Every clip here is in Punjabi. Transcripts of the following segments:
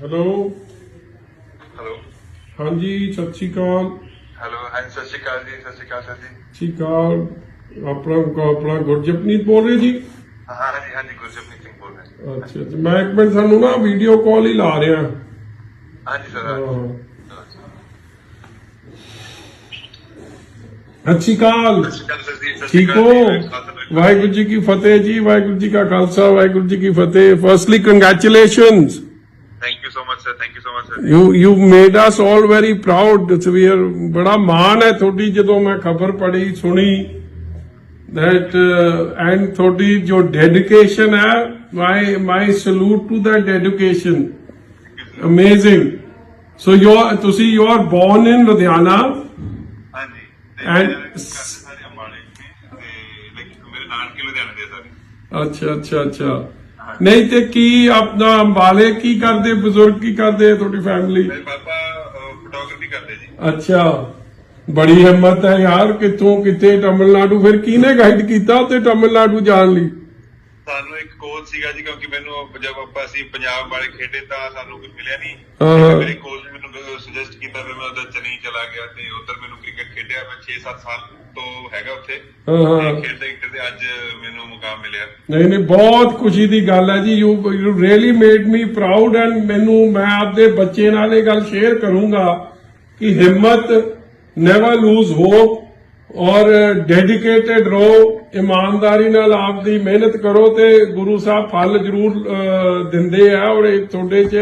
ਹੈਲੋ ਹੈਲੋ ਹਾਂਜੀ ਸਤਿ ਸ਼੍ਰੀ ਅਕਾਲ ਹੈਲੋ ਹਾਂਜੀ ਸਤਿ ਸ਼੍ਰੀ ਅਕਾਲ ਜੀ ਸਤਿ ਸ਼੍ਰੀ ਅਕਾਲ ਸਰ ਜੀ ਸਤਿ ਸ਼੍ਰੀ ਅਕਾਲ ਆਪਣਾ ਆਪਣਾ ਗੁਰਜਪਨੀਤ ਬੋਲ ਰਹੇ ਜੀ ਹਾਂ ਜੀ ਹਾਂਜੀ ਗੁਰਜਪਨੀਤ ਸਿੰਘ ਬੋਲ ਰਹੇ ਅੱਛਾ ਤੇ ਮੈਂ ਇੱਕ ਮਿੰਟ ਸਾਨੂੰ ਨਾ ਵੀਡੀਓ ਕਾਲ ਹੀ ਲਾ ਰਿਹਾ ਹਾਂਜੀ ਸਰ ਹਾਂ। ਸਤਿ ਸ਼੍ਰੀ ਅਕਾਲ ਸਤਿ ਸ਼੍ਰੀ ਅਕਾਲ ਸਰ ਜੀ ਸਤਿ ਸ਼੍ਰੀ ਠੀਕ ਅਕਾਲ ਹੋ ਜੀ, ਖਾਲਸਾ ਵਾਹਿਗੁਰੂ ਜੀ ਕੀ ਫਤਿਹ ਜੀ ਵਾਹਿਗੁਰੂ ਜੀ ਕਾ ਖਾਲਸਾ ਵਾਹਿਗੁਰੂ ਜੀ ਕੀ ਫਤਿਹ firstly congratulations thank you so much sir thank you so much sir you you made us all very proud are ਬੜਾ ਮਾਣ ਹੈ ਤੁਹਾਡੀ ਜਦੋਂ ਮੈਂ ਖਬਰ ਪੜ੍ਹੀ ਸੁਣੀ that uh, and ਤੁਹਾਡੀ ਜੋ ਡੈਡੀਕੇਸ਼ਨ ਹੈ my my salute to that dedication. Amazing. So you are ਤੁਸੀਂ you are born in Ludhiana ਹਾਂਜੀ And- And ਸਾਰੇ ਅੰਬਾਲੇ ਚ ਨੇ ਤੇ ਲੇਕਿਨ ਮੇਰੇ ਨਾਨਕੇ ਲੁਧਿਆਣੇ ਦੇ ਸਾਰੇ ਅੱਛਾ ਅੱਛਾ ਅੱਛਾ ਨਹੀਂ ਤੇ ਕੀ ਆਪਣਾ ਅੰਬਾਲੇ ਕੀ ਕਰਦੇ ਬਜ਼ੁਰਗ ਕੀ ਕਰਦੇ ਤੁਹਾਡੀ ਫੈਮਿਲੀ ਮੇਰੇ ਪਾਪਾ ਫੋਟੋਗ੍ਰਾਫੀ ਕਰਦੇ ਜੀ। ਅੱਛਾ ਬੜੀ ਹਿੰਮਤ ਹੈ ਯਾਰ ਕਿੱਥੋਂ ਕਿੱਥੇ ਤਮਿਲਨਾਡੂ ਫਿਰ ਕਿਹਨੇ ਗਾਈਡ ਕੀਤਾ ਉੱਤੇ ਤਮਿਲਨਾਡੂ ਜਾਣ ਲਈ? ਸਾਨੂੰ ਇੱਕ ਕੋਚ ਸੀਗਾ ਜੀ ਕਿਉਂਕਿ ਮੈਨੂੰ ਜਦ ਆਪਾਂ ਅਸੀਂ ਪੰਜਾਬ ਵਾਲੇ ਖੇਡੇ ਤਾਂ ਸਾਨੂੰ ਕੁਝ ਮਿਲਿਆ ਨਹੀਂ। ਮੇਰੇ ਕੋਚ ਮੈਨੂੰ ਸੁਜੈਸਟ ਕੀਤਾ ਫਿਰ ਮੈਂ ਉਧਰ ਚੇਨਈ ਚਲਾ ਗਿਆ ਤੇ ਉਧਰ ਮੈਨੂੰ ਕ੍ਰਿਕਟ ਖੇਡਿਆ ਮੈਂ 6-7 ਸਾਲ ਤੋਂ ਹੈਗਾ ਉੱਥੇ। ਹਾਂ, ਹਾਂ। ਤੇ ਖੇਡਦੇ ਖੇਡਦੇ ਅੱਜ ਮੈਨੂੰ ਮੁਕਾਮ ਮਿਲਿਆ। ਨਹੀਂ ਨਹੀਂ ਬਹੁਤ ਖੁਸ਼ੀ ਦੀ ਗੱਲ ਹੈ ਜੀ। You you really made me proud and ਮੈਨੂੰ ਮੈਂ ਆਪਦੇ ਬੱਚੇ ਨਾਲ ਇਹ ਗੱਲ ਸ਼ੇਅਰ ਕਰੂੰਗਾ ਕਿ ਹਿੰਮਤ ਨੈਵਰ ਲੂਜ਼ ਹੋਪ ਔਰ ਡੈਡੀਕੇਟਿਡ ਰਹੋ ਇਮਾਨਦਾਰੀ ਨਾਲ ਆਪਦੀ ਮਿਹਨਤ ਕਰੋ ਤੇ ਗੁਰੂ ਸਾਹਿਬ ਫਲ ਜ਼ਰੂਰ ਦਿੰਦੇ ਆ ਔਰ ਇਹ ਤੁਹਾਡੇ 'ਚ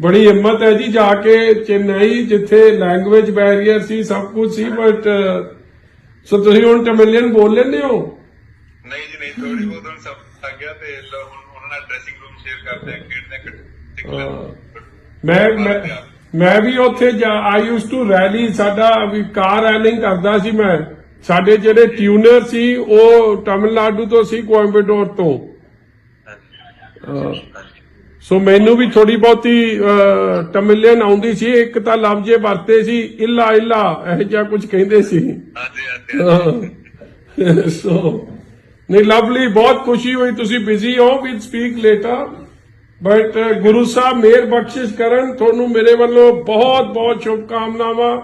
ਬੜੀ ਹਿੰਮਤ ਹੈ ਜੀ। ਜਾ ਕੇ ਚੇਨਈ ਜਿੱਥੇ ਲੈਂਗੁਏਜ ਬੈਰੀਅਰ ਸੀ ਸਭ ਕੁਝ ਸੀ ਬਟ ਸੋ ਤੁਸੀਂ ਹੁਣ ਤਮਿਲੀਅਨ ਬੋਲ ਲੈਂਦੇ ਹੋ? ਨਹੀਂ ਜੀ ਨਹੀਂ ਥੋੜੀ ਬਹੁਤ ਹੁਣ ਸਭ ਲੱਗ ਗਿਆ ਤੇ ਲ- ਹੁਣ ਉਹਨਾਂ ਨਾਲ ਡਰੈਸਿੰਗ ਰੂਮ ਸ਼ੇਅਰ ਕਰਦੇ ਆ ਖੇਡਦੇ ਆ ਲੈਂਦੇ ਮੈਂ ਮੈਂ ਮੈਂ ਵੀ ਉੱਥੇ ਆਈ ਯੂਸ ਟੂ ਰੈਲੀ ਸਾਡਾ ਵੀ ਕਾਰ ਰੈਲਿੰਗ ਕਰਦਾ ਸੀ ਮੈਂ। ਸਾਡੇ ਜਿਹੜੇ ਟਿਊਨਰ ਸੀ ਉਹ ਤਮਿਲਨਾਡੂ ਤੋਂ ਸੀ ਕੋਇੰਬਟੋਰ ਤੋਂ। ਅਹ, ਸੋ ਮੈਨੂੰ ਵੀ ਥੋੜੀ ਬਹੁਤੀ ਅਹ, ਤਮਿਲੀਅਨ ਆਉਂਦੀ ਸੀ ਇੱਕ ਤਾਂ ਲਫ਼ਜ਼ੇ ਵਰਤੇ ਸੀ ਇੱਲਾ ਇੱਲਾ ਇਹ ਜਿਹਾ ਕੁਝ ਕਹਿੰਦੇ ਸੀ। ਸੋ ਨਹੀਂ ਲਵਲੀ ਬਹੁਤ ਖੁਸ਼ੀ ਹੋਈ ਤੁਸੀਂ ਬਿਜ਼ੀ ਹੋ we speak later but Guru Sahib ਮੇਰ ਬਖਸ਼ਿਸ਼ ਕਰਨ ਤੁਹਾਨੂੰ ਮੇਰੇ ਵੱਲੋਂ ਬਹੁਤ ਬਹੁਤ ਸ਼ੁਭਕਾਮਨਾਵਾਂ।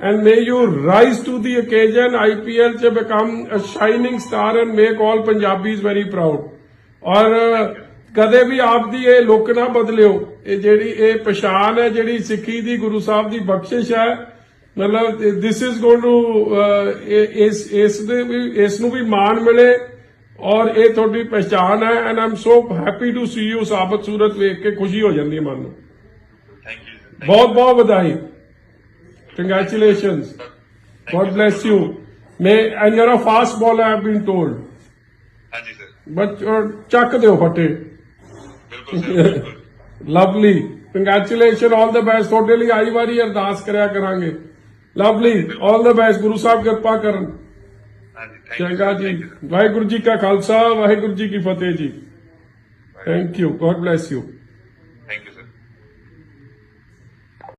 And may you rise to the occasion IPL ਚ become a shining star and make all Punjabis very proud ਔਰ ਕਦੇ ਵੀ ਆਪਦੀ ਇਹ ਲੁੱਕ ਨਾ ਬਦਲਿਓ। ਇਹ ਜਿਹੜੀ ਇਹ ਪਛਾਣ ਹੈ ਜਿਹੜੀ ਸਿੱਖੀ ਦੀ ਗੁਰੂ ਸਾਹਿਬ ਦੀ ਬਖਸ਼ਿਸ਼ ਹੈ ਮਤਲਬ ਦਿਸ ਇਜ਼ ਗੋਇੰ ਟੂ ਇਸ ਇਸ ਦੇ ਵੀ ਇਸ ਨੂੰ ਵੀ ਮਾਣ ਮਿਲੇ ਔਰ ਇਹ ਤੁਹਾਡੀ ਪਛਾਣ ਹੈ and um so happy to see you ਸਾਬਤ ਸੂਰਤ ਵੇਖ ਕੇ ਖੁਸ਼ੀ ਹੋ ਜਾਂਦੀ ਹੈ ਮਨ ਨੂੰ। ਥੈਂਕ ਯੂ ਬਹੁਤ ਬਹੁਤ ਵਧਾਈ। Congratulations God bless you. May and you're a fast bowler, I've been told. ਹਾਂਜੀ ਸਰ uh, ਚੱਕ ਦਿਓ ਫਟੇ ਬਿਲਕੁਲ। Sir lovely congratulation all the best ਤੁਹਾਡੇ ਲਈ ਆਈ ਵਾਰੀ ਅਰਦਾਸ ਕਰਿਆ ਕਰਾਂਗੇ। Lovely all the best Guru Sahib ਕਿਰਪਾ ਕਰਨ। ਹਾਂਜੀ ਚੰਗਾ ਜੀ। ਵਾਹਿਗੁਰੂ ਜੀ ਕਾ ਖਾਲਸਾ ਵਾਹਿਗੁਰੂ ਜੀ ਕੀ ਫਤਿਹ ਜੀ। Thank you god bless you